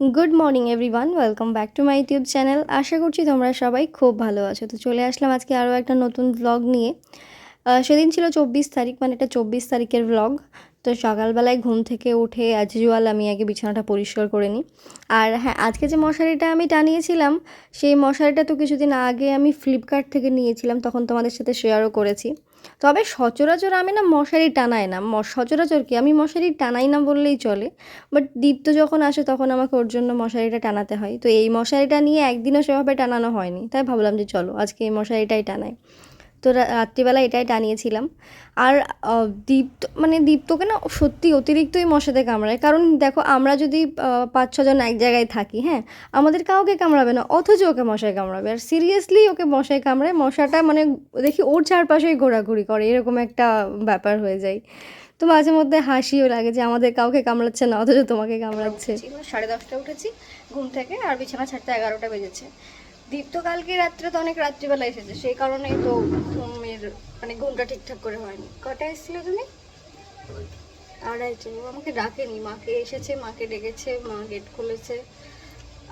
Good morning everyone welcome back to my YouTube channel আশা করছি তোমরা সবাই খুব ভালো আছো। তো চলে আসলাম আজকে আরও একটা নতুন ব্লগ নিয়ে। সেদিন ছিল চব্বিশ তারিখ মানে এটা চব্বিশ তারিখের ব্লগ তো সকালবেলায় ঘুম থেকে উঠে অ্যাজ ইউয়াল আমি আগে বিছানাটা পরিষ্কার করে নিই। আর হ্যাঁ আজকে যে মশারিটা আমি টানিয়েছিলাম, সেই মশারিটা তো কিছুদিন আগে আমি ফ্লিপকার্ট থেকে নিয়েছিলাম, তখন তোমাদের সাথে শেয়ারও করেছি। তবে সচরাচর আমি না মশারি টানাই না। সচরাচর কি, আমি মশারি টানাই না বললেই চলে। বাট দীপ্ত যখন আসে তখন আমাকে ওর জন্য মশারিটা টানাতে হয়। তো এই মশারিটা নিয়ে একদিনও সেভাবে টানানো হয়নি। তাই ভাবলাম যে চলো আজকে এই মশারিটাই টানাই। তো রাত্রিবেলা এটাই টানিয়েছিলাম। আর দীপ্ত মানে দীপ্তকে না সত্যি অতিরিক্তই মশাতে কামড়ায়। কারণ দেখো, আমরা যদি পাঁচ ছজন এক জায়গায় থাকি হ্যাঁ আমাদের কাউকে কামড়াবে না, অথচ ওকে মশায় কামড়াবে। আর সিরিয়াসলি ওকে মশায় কামড়ায়, মশাটা মানে দেখি ওর চারপাশেই ঘোরাঘুরি করে, এরকম একটা ব্যাপার হয়ে যায়। তো মাঝে মধ্যে হাসিও লাগে যে আমাদের কাউকে কামড়াচ্ছে না, অথচ তোমাকে কামড়াচ্ছে। সাড়ে দশটা উঠেছি, ঘুম থেকে, আর বিছানা ছাড়তে এগারোটা বেজেছে। দীপ্ত কালকে রাত্রে তো অনেক রাত্রিবেলা এসেছে সেই কারণে তো ঘুমের মানে ঘুমটা ঠিকঠাক করে হয়নি। কটা এসেছিলে তুমি? আড়াইটে ও আমাকে ডাকেনি। মাকে এসেছে মাকে ডেকেছে মা গেট খুলেছে।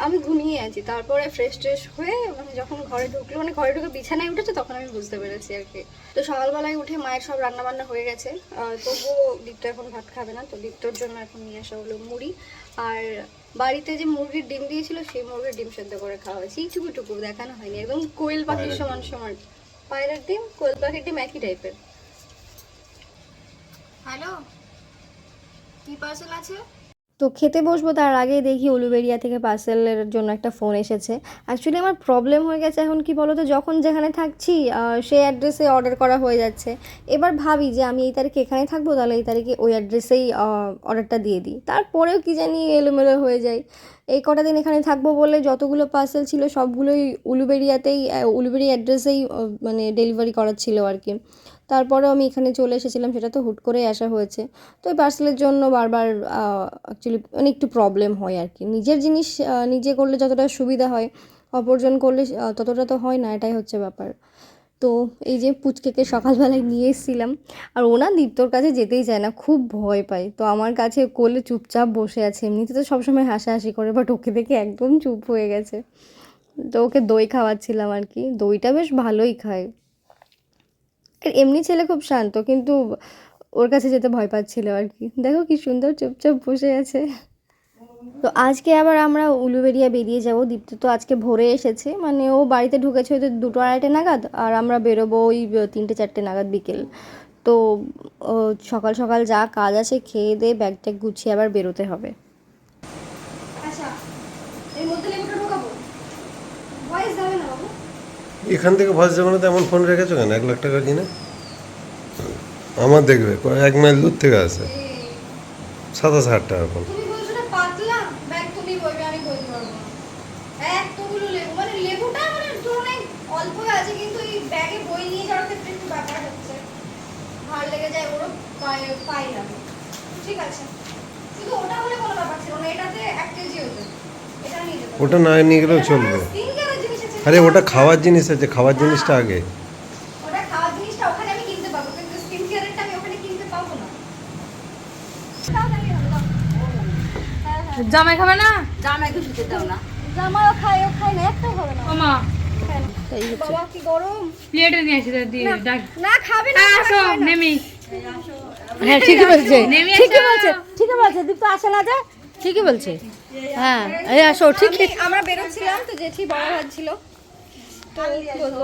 আমি ঘুমিয়ে আছি। তারপরে ফ্রেশ ট্রেশ হয়ে মানে যখন ঘরে ঢুকলো মানে ঘরে ঢুকে বিছানায় উঠেছে তখন আমি বুঝতে পেরেছি আর কি। তো সকালবেলায় উঠে মায়ের সব রান্না বান্না হয়ে গেছে। আহ, তবুও দীপ্ত এখন ভাত খাবে না তো দীপ্তর জন্য এখন নিয়ে আসা হলো মুড়ি। আর বাড়িতে যে মুরগির ডিম দিয়েছিল সেই মুরগির ডিম সেদ্ধ করে খাওয়া হয়েছে। এইটুকু টুকু দেখানো হয়নি একদম কোয়েল পাখির সমান সমান। পায়রার ডিম কোয়েল পাখির ডিম একই টাইপের হ্যালো কি পার্সেল আছে? তো খেতে বসবো, তার আগে দেখি উলুবেরিয়া থেকে পার্সেলের জন্য একটা ফোন এসেছে। অ্যাকচুয়ালি আমার প্রবলেম হয়ে গেছে এখন কি বলো তো যখন যেখানে থাকছি সেই অ্যাড্রেসে অর্ডার করা হয়ে যাচ্ছে। এবার ভাবি যে আমি এই তারিখে এখানে থাকব, তাহলে এই তারিখে ওই অ্যাড্রেসেই অর্ডারটা দিয়ে দিই। তারপরেও কি জানি এলোমেলো হয়ে যায়। এই কটা দিন এখানে থাকব বলে যতগুলো পার্সেল ছিল সবগুলোই উলুবেরিয়াতেই উলুবেরি অ্যাড্রেসেই মানে ডেলিভারি করার ছিল আর কি। তারপরেও আমি এখানে চলে এসেছিলাম, সেটা তো হুট করেই আসা হয়েছে। তো এই পার্সেলের জন্য বারবার অ্যাকচুয়ালি মানে একটু প্রবলেম হয় আর কি। নিজের জিনিস নিজে করলে যতটা সুবিধা হয়, অপরজন করলে ততটা তো হয় না, এটাই হচ্ছে ব্যাপার। তো এই যে পুচকেকে সকালবেলায় নিয়ে এসেছিলাম, আর ওনা দীপ্তর কাছে যেতেই চায় না, খুব ভয় পায়। তো আমার কাছে কোলে চুপচাপ বসে আছে, এমনিতে তো সবসময় হাসাহাসি করে বাট ওকে দেখে একদম চুপ হয়ে গেছে। তো ওকে দই খাওয়াচ্ছিলাম আর কি, দইটা বেশ ভালোই খায়। আর এমনি ছেলে খুব শান্ত, কিন্তু ওর কাছে যেতে ভয় পাচ্ছিল আর কি। দেখো কি সুন্দর চুপচাপ বসে আছে। তো আজকে আবার আমরা উলুবেরিয়া বেরিয়ে যাব। দীপ্ত তো আজকে ভোরে এসেছে। মানে ও বাড়িতে ঢুকেছে হয়তো দুটো আড়াইটে নাগাদ আর আমরা বেরোবো ওই তিনটে চারটে নাগাদ বিকেল। তো ও সকাল সকাল যা কাজ আছে খেয়ে দিয়ে ব্যাগ ট্যাগ গুছিয়ে আবার বেরোতে হবে। আচ্ছা এখান থেকে ভয়েস যাবে না তো এমন ফোন রেখেছো কেন? এক লাখ টাকা কিনে? আমার দেখবে এক মাইল দূর থেকে আসে। সাতাশ হাজার টাকা ফোন তুমি বলছো না পাতলা ব্যাগ তুমি বলবে আমি বলতে পারব না এতগুলো লেবু মানে লেবুটা মানে ধরুন এই অল্প আছে কিন্তু এই ব্যাগে বই নিয়ে যাওয়ার ক্ষেত্রে একটু ব্যাপার হচ্ছে ভার লেগে যায় ওরও পায়ে পাই না ঠিক আছে? কিন্তু ওটা হলে কোনো ব্যাপার ছিল না এটাতে এক কেজি হতো নিয়ে ওটা না নিয়ে গেলেও চলবে। আরে ওটা খাওয়ার জিনিস আছে খাওয়ার জিনিসটা আগে। খাওয়ার জিনিসটা ওখানে আমি কিনতে পাবো কিন্তু স্কিন কেয়ারেরটা আমি ওখানে কিনতে পাবো না। দাও, দাও, দাও, দাও। হ্যাঁ, হ্যাঁ। জামাই খাবে না খায় ও খায় না একটাও হবে না। হচ্ছে। বাবা কি গরম। প্লেটে নিয়ে আসি তো দিয়ে ডাক না খাবে না হ্যাঁ, আসো নেমি। হ্যাঁ ঠিকই বলছে। ঠিকই। বলছে ঠিকই বলছে। দীপ্ত আসে না যা ঠিকই বলছে। হ্যাঁ এই আসো আমি- আমরা বেরোচ্ছিলাম তো জেঠি বড় ভাত ছিল। তো বলল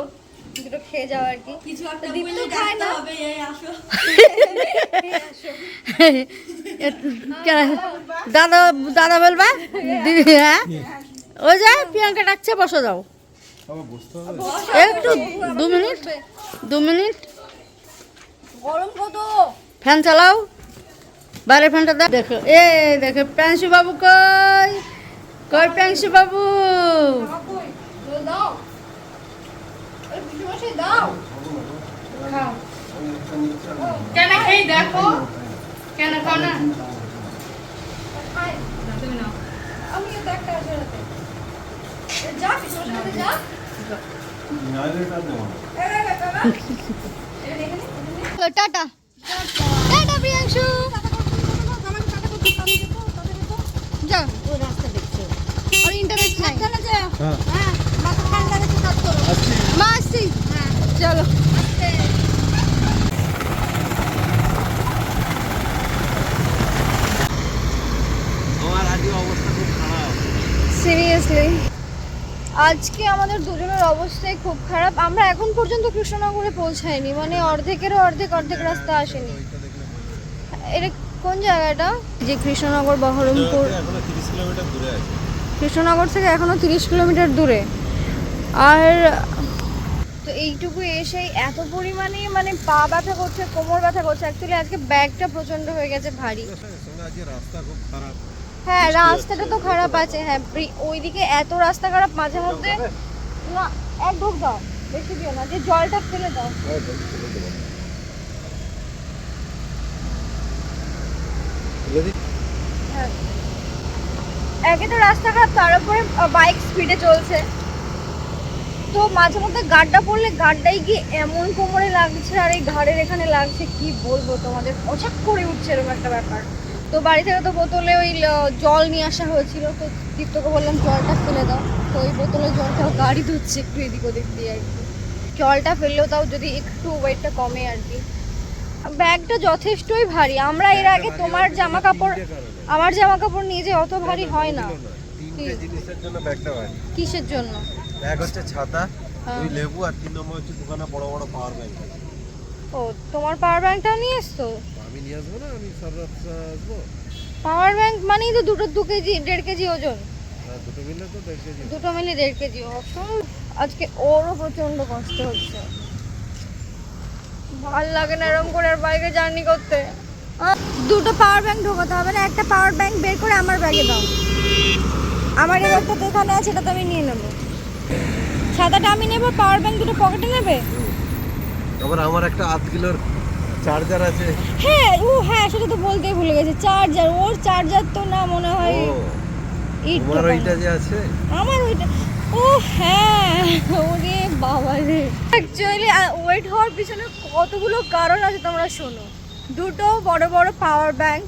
দুটো খেয়ে যাও আর কি। কিছু একটা দীপ্ত খায় না। দাদা দাদা বলবা? দিদি হ্যাঁ? ওই যা প্রিয়াঙ্কা ডাকছে বসে যাও। একটু দু মিনিট দু মিনিট। গরম কত? ফ্যান চালাও। বাইরে ফ্যানটা দাও দেখো এ দেখো প্যাংশু বাবু কই? কই প্যাংশু বাবু? কেন খেয়ে দেখো? কেন খাও না? তো একটা আছে যা। যা। টাটা। টাটা প্রিয়াংশু। যাও। ও রাস্তা দেখছে হ্যাঁ। হ্যাঁ মাথা ঠান্ডা রেখে কাজ করো। আসছি। মা আসছি। হ্যাঁ চলো। আস্তে আমার আজকে আমাদের দুজনের অবস্থাই খুব খারাপ। আমরা এখন পর্যন্ত কৃষ্ণনগরে পৌঁছাইনি মানে অর্ধেকেরও অর্ধেক অর্ধেক রাস্তা আসেনি। এটা কোন জায়গাটা? যে কৃষ্ণনগর বহরমপুর। কৃষ্ণনগর থেকে এখনও তিরিশ কিলোমিটার দূরে। আর তো এইটুকু এসেই এত পরিমাণে মানে পা ব্যথা করছে কোমর ব্যথা করছে। অ্যাকচুয়ালি আজকে ব্যাগটা প্রচণ্ড হয়ে গেছে ভারী। রাস্তা খুব খারাপ। হ্যাঁ রাস্তাটা তো খারাপ আছে। হ্যাঁ ওইদিকে এত রাস্তা খারাপ মাঝে মধ্যে না এক ঢোক দাও বেশি দিও না যে জলটা ফেলে দাও। হ্যাঁ একে তো রাস্তা খারাপ তার উপরে বাইক স্পিডে চলছে। তো মাঝে মধ্যে গাড্ডা পড়লে গাড্ডাই গিয়ে এমন কোমরে লাগছে আর এই ঘাড়ের এখানে লাগছে কি বলব তোমাদের? অচাক করে উঠছে এরকম একটা ব্যাপার। তো বাড়ি থেকে তো বোতলে ওই জল নিয়ে আসা হয়েছিল। তো দীপ্তকে বললাম জলটা ফেলে দাও। তো ওই বোতলে জলটা গাড়ি ধুচ্ছে একটু এদিক ওদিক দিয়ে আর কি। জলটা ফেললেও তাও যদি একটু ওয়েটটা কমে আর কি। ব্যাগটা যথেষ্টই ভারী। আমরা এর আগে তোমার জামা কাপড় আমার জামা কাপড় নিয়ে যে অত ভারী হয় না। জিনিসের জন্য ব্যাগটা ভারী। কিসের জন্য? ব্যাগ হচ্ছে ছাতা হ্যাঁ। দুই লেবু আর তিন নম্বর হচ্ছে দোকানে বড় বড় পাওয়ার ব্যাংক ও তোমার পাওয়ার ব্যাংকটা নিয়ে এসছো? আমি নিয়ে আসব না আমি সারা রাত আসব। পাওয়ার ব্যাংক মানেই তো দুটো দু কেজি দেড় কেজি ওজন। দুটো মিলে তো দেড় কেজি। দুটো মিলে দেড় কেজি অসম আজকে ওরও প্রচণ্ড কষ্ট হচ্ছে। ভালো লাগে না এরকম করে আর বাইকে জার্নি করতে। দুটো পাওয়ার ব্যাংক ঢোকাতে হবে না একটা পাওয়ার ব্যাংক বের করে আমার ব্যাগে দাও। আমার এই ব্যাগটা তো এখানে আছে এটা তো আমি নিয়ে নেব। সাদাটা আমি নেব পাওয়ার ব্যাংক দুটো পকেটে নেবে? আবার আমার একটা আধ কিলোর চার্জার আছে? হ্যাঁ ও হ্যাঁ সেটা তো বলতেই ভুলে গেছে। চার্জার ওর চার্জার তো না মনে হয় তোমার ওইটা যে আছে? আমার ওইটা ও হ্যাঁ ওরে বাবা রে। অ্যাকচুয়ালি ওয়েট হওয়ার পিছনে কতগুলো কারণ আছে তোমরা শোনো। দুটো বড় বড় পাওয়ার ব্যাংক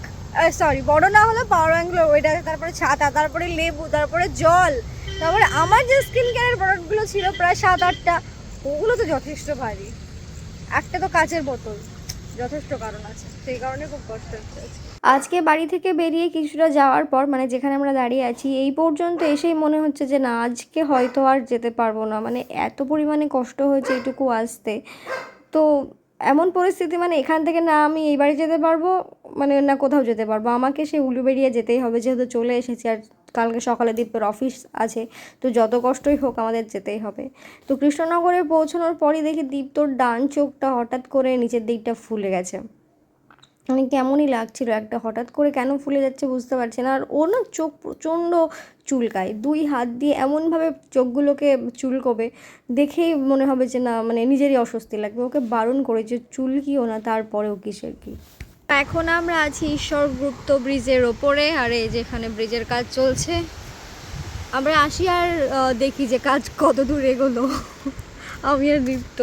সরি বড় না হলে পাওয়ার ব্যাংকগুলো ওয়েট আছে তারপরে ছাতা তারপরে লেবু তারপরে জল। তারপরে আমার যে স্কিন কেয়ারের প্রোডাক্টগুলো ছিল প্রায় সাত আটটা ওগুলো তো যথেষ্ট ভারী। একটা তো কাচের বোতল। যথেষ্ট কারণ আছে, সেই কারণে খুব কষ্ট হচ্ছে আজকে। বাড়ি থেকে বেরিয়ে কিছুটা যাওয়ার পর মানে যেখানে আমরা দাঁড়িয়ে আছি, এই পর্যন্ত এসেই মনে হচ্ছে যে না, আজকে হয়তো আর যেতে পারব না। মানে এত পরিমাণে কষ্ট হয়েছে এইটুকু আসতে। তো এমন পরিস্থিতি মানে এখান থেকে না আমি এই বাড়ি যেতে পারব মানে না কোথাও যেতে পারব। আমাকে সে উলুবেড়িয়া যেতেই হবে, যেহেতু চলে এসেছি আর কালকে সকালে দীপের অফিস আছে, তো যত কষ্টই হোক আমাদের যেতেই হবে। তো কৃষ্ণনগরে পৌঁছানোর পরই দেখি দীপ তোর ডান চোখটা হঠাৎ করে নিচের দিকটা ফুলে গেছে। মানে কেমনই লাগছিল একটা হঠাৎ করে কেন ফুলে যাচ্ছে বুঝতে পারছি না। আর ও না চোখ প্রচণ্ড চুলকায়, দুই হাত দিয়ে এমনভাবে চোখগুলোকে চুলকোবে, দেখেই মনে হবে যে না মানে নিজেরই অস্বস্তি লাগবে। ওকে বারণ করে যে চুলকিও না, তারপরেও কিসের কি? এখন আমরা আছি ঈশ্বরগুপ্ত ব্রিজের ওপরে আর এই যেখানে ব্রিজের কাজ চলছে। আমরা আসি আর দেখি যে কাজ কত দূর এগোলো। আমি আর দীপ্ত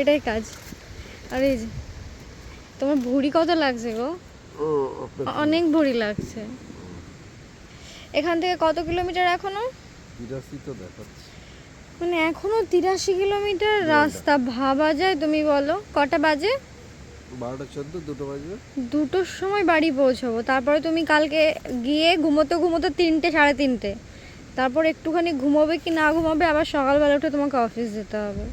এটাই কাজ। আর এই যে তোমার ভুঁড়ি কত লাগছে গো? অনেক ভুড়ি লাগছে। এখান থেকে কত কিলোমিটার এখনও? মানে এখনও তিরাশি কিলোমিটার রাস্তা ভাবা যায় তুমি বলো। কটা বাজে? দুটোর সময় বাড়ি পৌঁছবো। তারপরে তুমি কালকে গিয়ে ঘুমোতে ঘুমোতে তিনটে, সাড়ে তিনটে। তারপর একটুখানি ঘুমোবে কি না ঘুমাবে আবার সকালবেলা উঠে তোমাকে অফিস যেতে হবে।